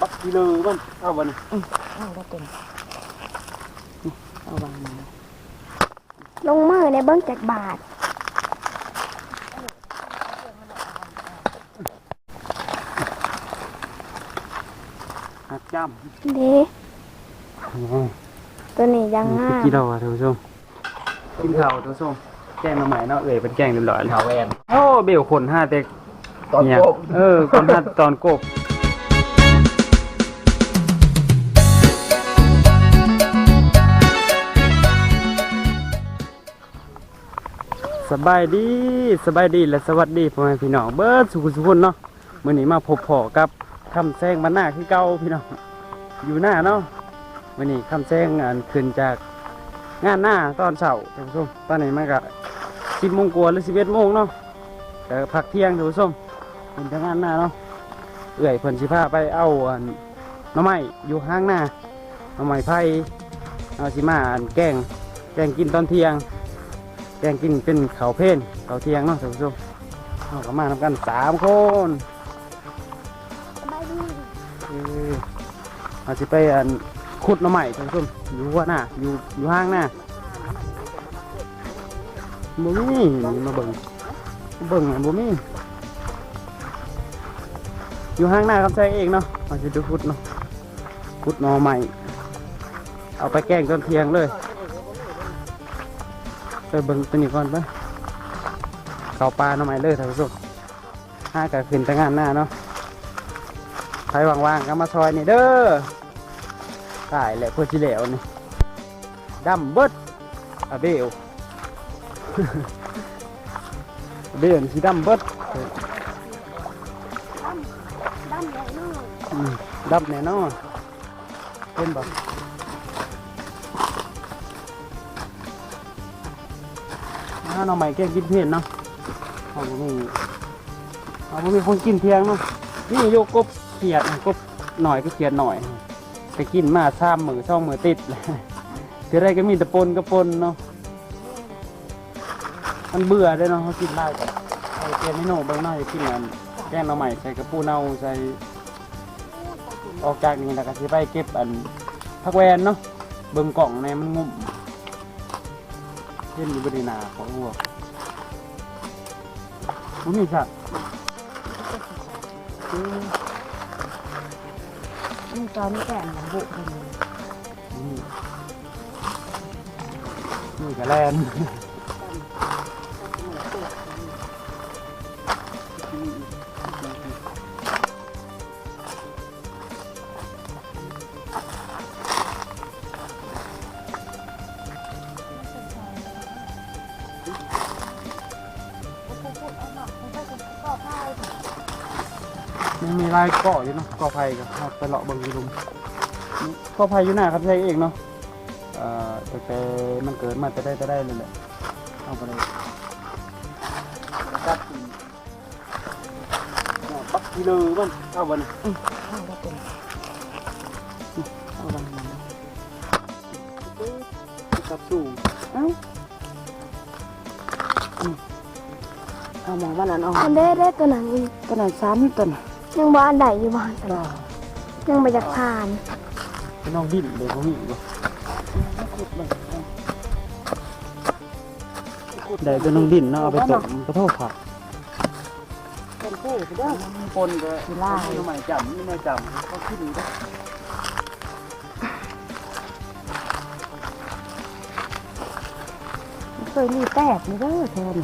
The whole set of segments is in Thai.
บักกิโลมันเอาวันเอาได้เป็นเอาวางมาลงมือในเบิ้งจากบาทหักจ้เด้ำตัวนี้ยังงามกินเราอะท่านผู้ชมกินข้าวท่านผู้ชมแกงมาใหม่เนาะเอ่ยเป็นแกงเรียบร้อยแล้วขาวแวนโอ้เบลคนห้าเต็กตอนเนี่ยโกบ เออคนห้าตอนโกบ สบายดีสบายดีและสวัสดีพ่อแม่พี่น้องเบิร์ดสุขสุขคนเนาะมื่อนี้มาพบพ่อกับคำแซงบ้าหน้าคือเก่าพี่น้องอยู่หน้าเนาะมื่อนี้คำแซงอันขึ้นจากงานหน้าตอนเช้าท่านผู้ชมตอนนี้มันก็สิบโมงกว่าหรือสิบเอ็ดโมงเนาะแต่พักเที่ยงท่านผู้ชมเป็นทางงานหน้าเนาะเอื่อยเพิ่นสิพาไปเอาอันหน้ำไม้อยู่ห้างหน้าหน้ำไม้ไผ่เอาสิมาอันแกงแกงกินตอนเที่ยง แกงกินเป็นเขาเพลนข้าเทียงเนาะท่านผู้ชมเอากมาทำกันสามคนสบายดีเออเอาสิไปอันขุดน้ำใหม่ท่านผู้ชมอยู่หัวหน้าอยู่อยู่ห้างหน้าบ่มีนี่มาเบิ่งเบิ่งอะบ่มีอยู่ห้างหน้าคำใช้เองเนาะเอาสิดูขุดเนาะขุดน่อใหม่เอาไปแกงตอนเทียงเลย ไปเบิ่งตัวนี้ก่อนไปเข้าปลาหน่อใหม่เลยท่านผู้ชมห้าก็ขึ้นแต่งานหน้าเนาะใครว่างๆก็มาซอยนี่เด้อตายแหละเพื่อชิเหลวนี่ดำเบิดอาเบลอาเบลนี่สิดำเบิดด้านใหญ่นู่นอืมดำแน่นอนเป็นแบบ ถ้าเราใหม่แกงกินเพียนเนาะเอาบ่มีเอาบ่มีคนกินเที่ยงเนาะนี่โยกกบเขียดกบหน่อยก็เขียดหน่อยไปกินมาซ้ำมือช่องมือติดเลยคืออะไรก็มีแต่ปนกับปนเนาะมันเบื่อได้เนาะเขากินได้แต่ไอเทียนไม่โน่เบางหน้าจะกินมันแกงหน่อใหม่ใส่กระปูเน่าใส่ออกจากนี้แล้วก็สิไปเก็บอันพักแวนเนาะเบิ่งกล่องในมันงุ่ม เล่นอยู่บดีนาของวัวมันมีสัตว์นี่ตอนนี้แก่นหลังบุกันเลยนี่นี่กระแลนายเกาะอยู่เนาะเกาะไผ่กับไปเลาะเบิ่งอยู่ลุมเกาะไผ่อยู่หน้าครับใช่เองเนาะเอ่อแต่แต่มันเกิดมาแต่ได้แต่ได้เลยแหละเอาไปเลยจับปักกิโลมันเอาไปเลยเอาได้เป็นเอาวางมาจับสูงเอ้าเอามองว่านั้นเอาอันเด้เด้ตัวนั้นอีกตัวนั้นซ้ำตัวนั้น ยังบ้านใดอยู่บ้านก็ยังไปจากผ่านเป็นน้องดิ้นเลยเขามีอยู่บ่ขุดเลยได้เป็นน้องดิ้นเนาะเอาไปต้มกระโทษผักเป็นเท่ไปเด้อปนก็สิล่าไม่ใหม่จำไม่จำเขาขึ้นก็เคยมีแตกนี่เด้อแทน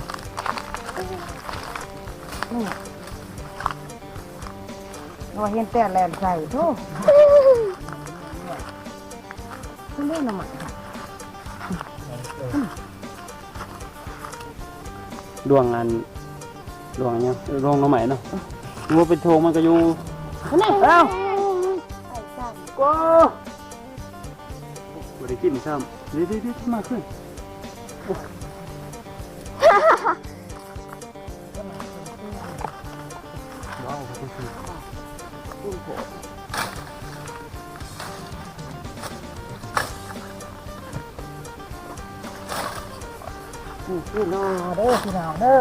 นี่ ว่าเห็นแต่แลนใส่โธ่มันเล่นหน่อไม้ค่ะดวงอันดวงเนี่ยดวงน้องใหม่เนาะวัวเป็นโทงมันก็อยู่นี่เอ้าใส่ซ้ก็บริกินซ้ำเดี๋ยวเดี๋ยวเดี๋ยวมาขึ้นว้าว ขอบคุณนี่พี่น้องเด้อพี่น้องเด้อ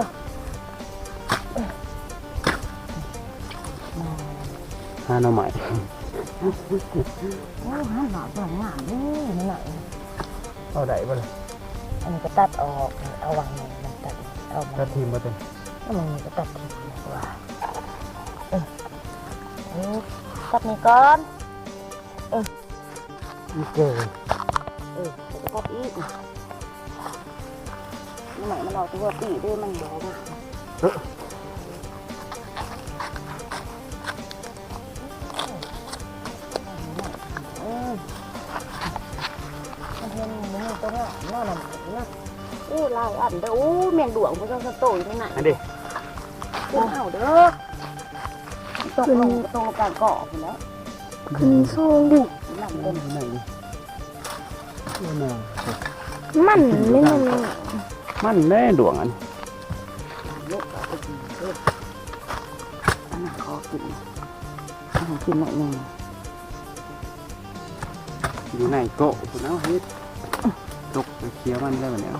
หาาหน่อใหม่โอ้หันหน่อยงามเด้อนี่หน่อยเอาได้บ่ล่ะอันนี้ก็ตัดออก เอาวางนี่มันตัดเอามาถ้าทีมบ่เต็มแล้วมันก็ตัดทิ้งว่าเออ ตัดนี่ก่อนเอีเกินเออก็ตัดอีกนี่หน่อยมันออกตัวปีด้วยมันบอกว่าเออมันเห็นมันเห็นตัวเนี้ยน่าหน่อยนะอู้ลายอันเด้ออู้แมงดวงพวกเจ้าสโตอยู่ที่ไหนอันนี้ขึ้นเอาเด้อ ตกลงตกกลางเกาะไปแล้วขึ้นสูงดิหลังเต็มนไหนนี่มันไม่มันมันแน่ดวงอันอันนั้นขอกินอันนั้นกินหน่อยหนึ่งอยู่ในโกะคุณเอาเฮ็ดตกไปเคี้ยวมันได้บ่เนี่ย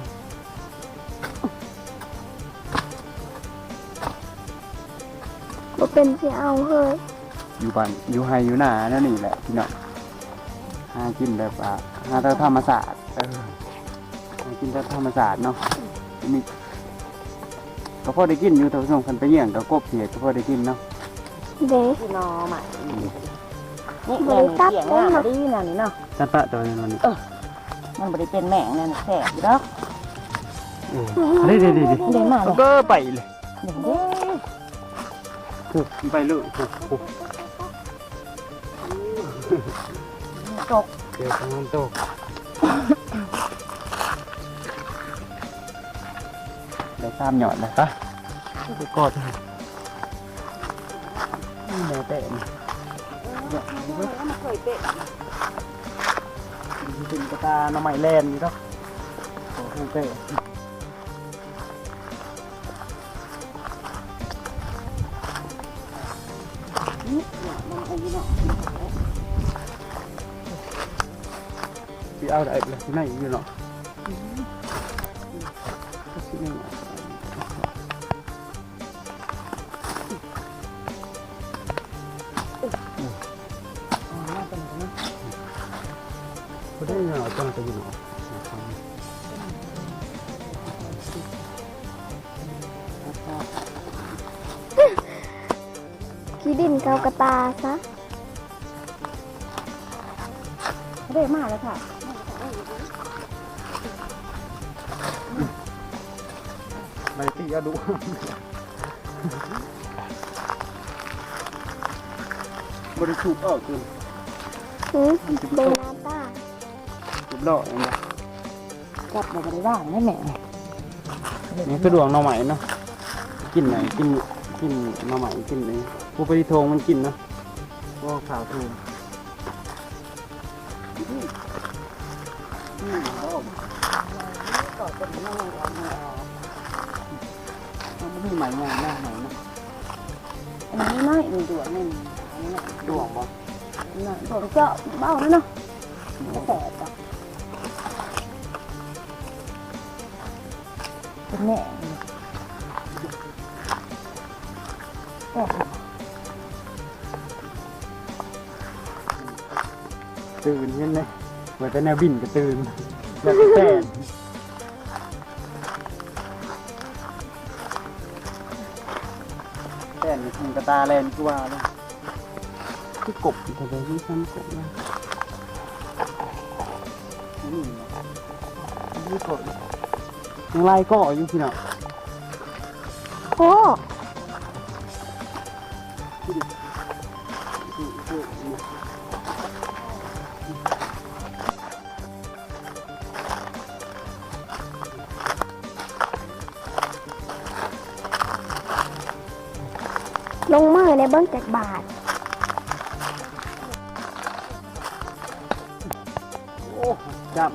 บ่เป็นสิเอาเฮ้ยอยู่บ้านอยู่ไฮอยู่หน้านั่นนี่แหละพี่น้องหากินแบบว่าหาแต่ธรรมศาสตร์เออหากินแต่ธรรมศาสตร์เนาะมีก็พอได้กินอยู่แต่ส่งคันไปเยี่ยงกับกบเขียดก็พอได้กินเนาะเด้กินนอใหม่นี่แม่นี่เกี่ยงหน้ามาดีน่ะนี่เนาะจัดปะตัวนี้มันนี่มันบริเป็นแม่งนั่นแสบอยู่ดอกเดี๋ยวเดี๋ยวเดี๋ยวเดี๋ยวมาเลยก็ไปเลยเดี๋ยวเด้อถูก ไปเลยถูกถูกจกเดี๋ยวกำลังตกเดี๋ยวตามหยอดเลยปะไปกอดให้นี่แม่เตะมันเคยเป็นเป็นกระตาหน้ำไม้แลนนี่เนาะโอ้โหเตะ ที่เอาได้เลยที่ไหนอยู่เนาะที่ไหนเนาะอ๋อน่าเป็นอย่างนั้นเขาได้เนาะจังจะอยู่เนาะขี้ดินเกากระตาซะได้มากเลยค่ะ ตีเอาดูบริสุทธิ์ออกคือหืมเบงนาตาจุดดอเห็นไหมจับมาบริว่างได้แม่นี่คือดวงหน่อใหม่เนาะกินไหนกินกินหน่อใหม่กินไหนผู้ปฏิทงมันกินเนาะพวกขาวทูมอืมโอ้ต่อเป็นแม่ งเอามาเอามันไม่มีไหมงานหน้าหนเนะอันนี้น้อยหนึ่งดวงหนึ่งอันดวงบ่น่ะดวงเจาะเบ้าแล้วเนาะกระแสจ้ะเป็นแม่นี่แม่ตื่นเห็นไหมเหมือนแต่แนวบินก็ตื่นแล้วก็แตน ตาแลนกว่าเลยคือกบทะเลที่ซ้ำกบนะนี่นะนี่กบยังไล่ก็อยู่พี่น้องโอ้ ลงมือในเบิ้งจากบาท โอ้จับ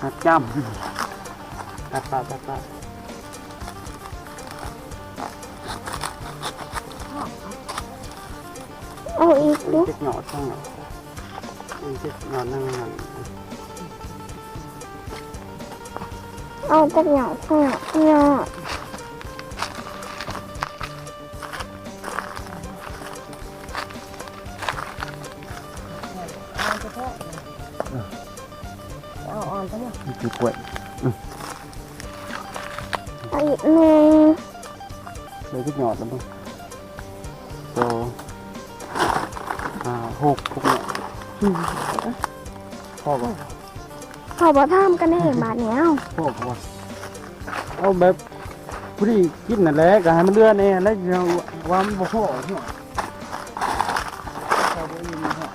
หัดจำตัดปะตัดปะเอาอีกดูเจ็กหนอดช่างหนอดเจ็กหนอดนั่งนั่ง 哦，这鸟是鸟鸟。cái quậy. Ừ. lấy cái nhỏ lắm không cho à, hộp cũng nhẹ ho rồi เอาบ่ทุกหยอดแล้วมั้งโตอ่าหกพวกเนี้ยพ่อก็ขอบ่ทำกันบาทเนี้ยพ่อก็ว่าเอาแบบผู้ที่กินนั่นแหละก็ให้มันเลื่อนเองแล้วจะว่ามันบ่พอเนาะพ่อบ่อิ่มเนาะ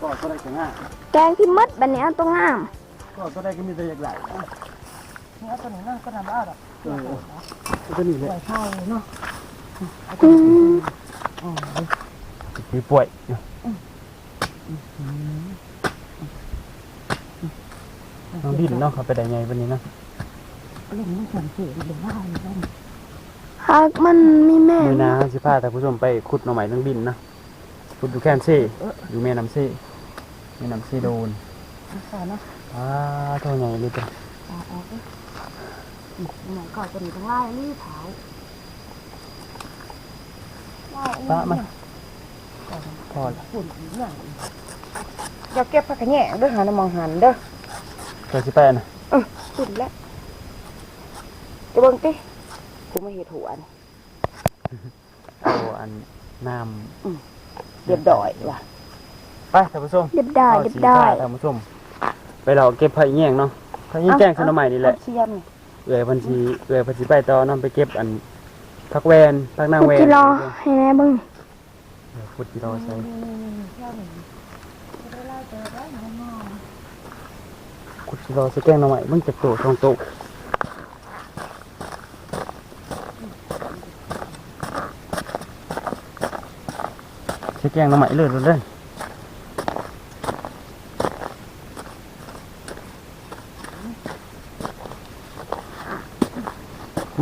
ก็ก็ได้ง่ายแกงที่มดแบบเนี้ยตัวงามก็ก็ได้ก็มีแต่อยากไหลเนี่ยตัวนี้นั่งก็ทำได้หรอ กเออก็นี่แหละปล่อยเข้าเนาะอืมมีป่วยน้องดินเนาะเขาไปได้ไงวันนี้เนาะเล่นมันสังเกตเป็นว่าอะไรบ้างหากมันมีแม่มือหนาสิพาแต่านผู้ชมไปขุดหน่อไม้เรื่องดินนะขุดอยู่แคนซี่อยู่แม่น้ำซี่แม่น้ำซี่โดนก่อนนะอ้าเท่าไงเลยจ้ะ ออกออกเลยหนังก่อนจะมีทั้งไล่รีบเผาปะมันพอละฝุ่นอีกอย่างเดี๋ยวเก็บผักกระแหน่ด้วยหาน้ำมองหันเด้อเจ้าสิไปนะฝุ่นแล้วจะเบิ่งติกูไม่เห็ดหัวนี่เอาอันน้เรียบร้อยว่ะำไปท่านผู้ชมเด็บได้เอาเด็บสิได้พาท่านผู้ชมไปเราเก็บไผ่แง่งเนาะไผ่แง่งแกงขนมใหม่นี่แหละเชียมนี่ เอื่อยพันชีเอื่อยพันชีไปต่อนำไปเก็บอันพักแวนพักนางพุแวดนจิรอให้แม่เบิ่งเออพุดจิรอใส่พุดจิรอใส่แกงหน่อใหม่มึงจะโตทองโตใส่แกงหน่อใหม่เลยเลยเลย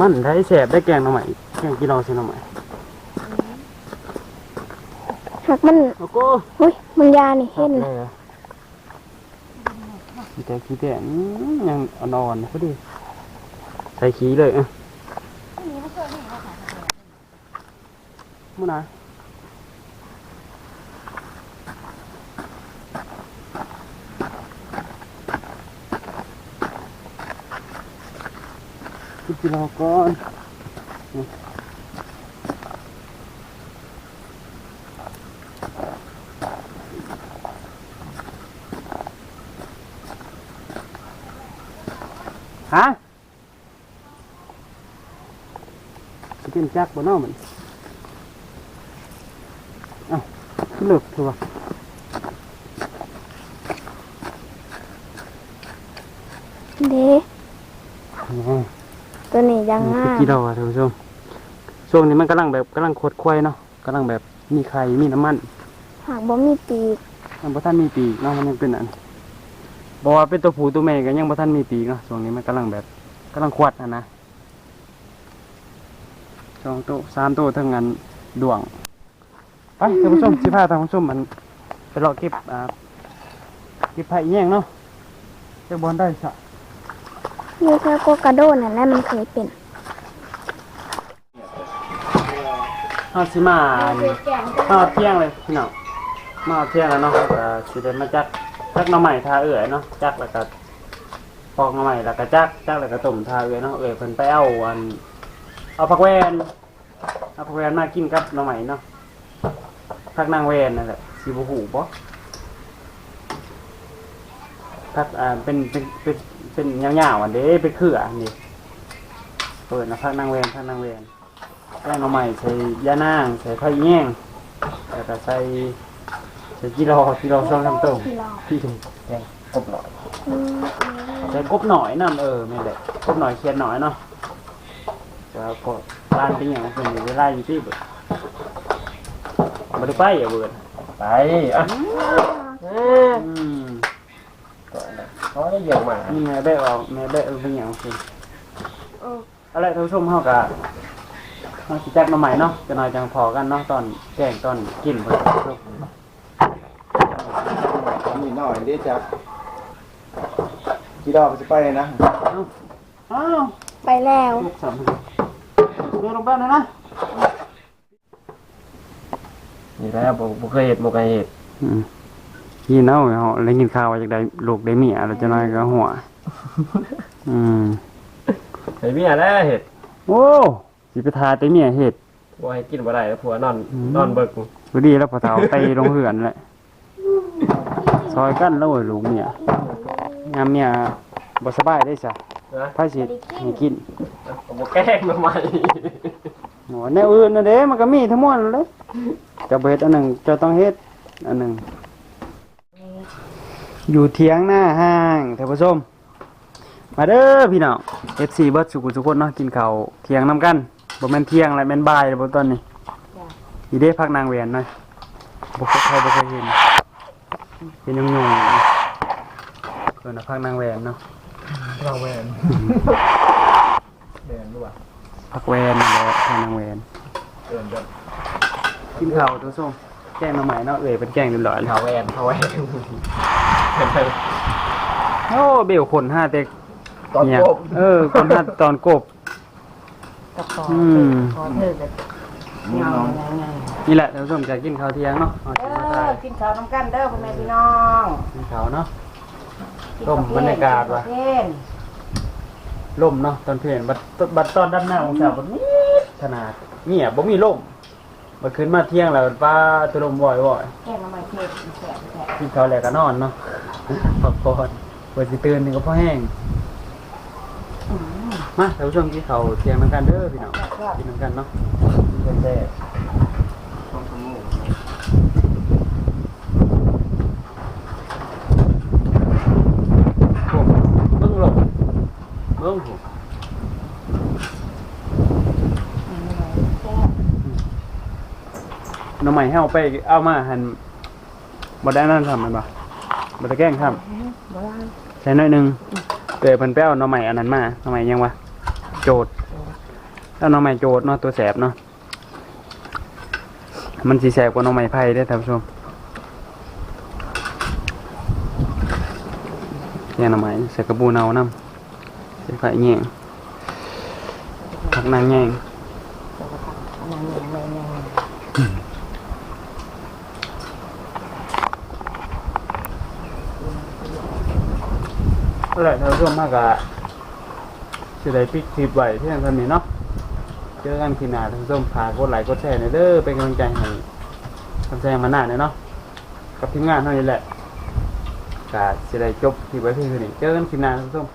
มันได้แสบได้แกงหน่อใหม่แกงกิโลใส่หน่อใหม่หากมันโอ้โหเฮ้ยมันยานี่เห็นเลยเหรอขี้แต่ขี้แต่อื้อยังอ่อนๆพอดีใส่ขี้เลยอะมื่อนะ กินกิโลก่อนฮะสิเป็นจักบ่เนาะมันเอ้าเลิกเถอะวะ เด้ นี่ ตัวนี้ ยังนี่งาคือมกี่ดอกอะท่านผู้ชมช่วงนี้มันกำลังแบบกำลังโคตรควายเนาะกำลังแบบมีไข่มีน้ำมันหากบ่มีปีกยังบ่ทันมีปีกเนาะมันยังเป็นอันบอกว่าเป็นตัวผู้ตัวแม่ก็ยังบ่ทันมีปีกเนาะช่วงนี้มันกำลังแบบกำลังควัดนะนะสองตัวสามตัวทั้งนั้นดวงไปท่านผู้ชมสิพาท่านผู้ชมมันไปเลาะเก็บอ่าเก็บไผ่แย่งเนาะเจะบอลได้สะ อยู่แค่โกกระโดดนั่นแหละมันเคยเป็นเฮาสิมาเฮาเที่ยงเลยพี่น้องมาเที่ยงแล้วเนาะก็สิได้มาจักจักหน่อใหม่ทาเอื้อยเนาะจักแล้วก็ปอกหน่อใหม่แล้วก็จักจักแล้วก็ต้มทาเอื้อยเนาะเอื้อยเพิ่นไปเอาอันเอาผักแวนเอาผักแวนมากินกับหน่อใหม่เนาะผักนางแวนนั่นแหละสิบ่หูบ่ ผักอ่าเป็นเป็นเป็นเป็นยาวๆอันเด้เป็นเครืออันนี้เปิดนะผักนางแวนผักนางแวนแกงหน่อใหม่ใส่ยานางใส่ข้าวอีแง่งแล้วก็ใส่ใส่กิโลกิโลสองสามต้มพี่ถึงแกงกบหน่อยอืมใส่กบหน่อยน้ำเออไม่นแหละกบหน่อยเคียนหน่อยเนาะแล้วก็ร้านเป็นอย่างเป็นอยู่เวลาอยู่ที่เบิดมาดูไปอย่าเบิดไปอะอืม เขาได้เยอะมานี่แม่แบะเอาแม่แบะเอาเป็นอย่างคืออะไรท่านผู้ชมเฮากะเฮาสิจักมาใหม่เนาะจะหน่อยจังพอกันเนาะตอนแกงตอนกินเพิ่นครับนี่หน่อยเด้จับกี่ดอกจะไปนะอ้าวไปแล้วลูกสามเดินลงไปเลยนะนี่แหล้วบ่บ่เคยเห็ดบ่เคยเห็ดอืม ยินเอาเหรอแล้วกินข้าวว่าจากได้ลูกได้เมียแล้วจะน้อยก็หัว อืมเห็ดเมียแล้วเห็ดโอ้สิไปทาแต่เมียเห็ดบ่ให้กินบ่ได้แล้วผัวนอนนอนเบิกพอดีแล้วพอเท้าไปลงเหือนแหละซอยกันแล้วโอ้ยลูกเมียงามเมียบ่สบายได้จ้ะนะไผสิให้กินบ่แกล้งมาใหม่โอ้แนวอื่นน่ะเด้มันก็มีทั้งหมดเลยจะเบ็ดอันหนึ่งจะต้องเฮ็ดอันหนึ่ง อยู่เถียงหน้าห้างท่านผู้ชม มาเด้อพี่น้อง FC เบิร์ดสุกุสุคนเนาะกินข้าวเที่ยงน้ำกันบ่แม่นเที่ยงแล้วแม่นบ่ายแล้วบ่ตอนนี้อีเด้พักนางแหวนหน่อยบ่เคยใครบ่เคยเห็นเป็นยงยงเพิ่นน่ะพักนางแหวนเนาะเราแวนแวนรู้ป่ะพักแหวนนั่นแหละพักนางแหวนเอิ้นแบบกินข้าวท่านผู้ชมแกงมาใหม่เนาะเอ้ยเป็นแกงเรียบร้อยแล้ว เขาแวนเขาแวน โอ้เบลคนห้าเต็กตอนเนี่ยจบเออ คนห้าตอนกบกระป๋ออืมขอเธอกับเงาไงนี่แหละท่านผู้ชมจะกินข้าวเที่ยงเนาะเอาเอกินมาอทายกินข้าวน้ำกันเด้อพ่อแม่พี่น้องกินข้าวเนาะร่มบรรยากาศว่ะ เทนล่มเนาะตอนเพลนบัดบัดตอนด้านหน้าของสาวบัดนี้ขนาดเงียบบ่มีล่ม บัดขึ้นมาเที่ยงแล้วป้าตะลมบ่อยบ่อยแกงน้ำมันเทศแสบแสบกินข้าวแล้วก็นอนเนาะพักผ่อนเปิดสิตื่นนี่ก็พอแห้งมาท่านผู้ชมกินข้าวเที่ยงนำกันเด้อพี่น้องกินนำกันเนาะกินกันแซ่บ ต้องทำหมู ผมเบิ่งลงเบิ่งผมห น้ำใหม่ให้เอาไปเอามาหันบ่ได้นั่นทำมันบ่บ่ได้แกล้งทำบ่ได้ใช้น้อยหนึงเกิดเพิ่นไปเอาน้ำใหม่อันนั้นมาน้ำใหม่ยังวะโจดเอาน้ำใหม่โจดเนาะตัวแสบเนาะมันสิแสบกว่าน้ำใหม่ไผ่เด้อท่านผู้ชมแกงหน้ำใหม่ใส่กระบูเนานํใส่ไข่แยงผักนางแยง นางยังไม่ยัง ก็เลยท่าร่วมมากอะสิได้ปิกทิปไว้เพียงเท่านี้เนาะเจอกันทีหน้าท่านส้ชมพากดไลค์กดแชร์หน่อยเด้อเป็นกำลังใจให้กำลังใจมาหน้าเนี่ยเนาะกับทีมงานเท่านี้แหละก็สิได้จบคลิปไว้เพียงเท่านี้เจอกันทีหน้าท่านส้ชม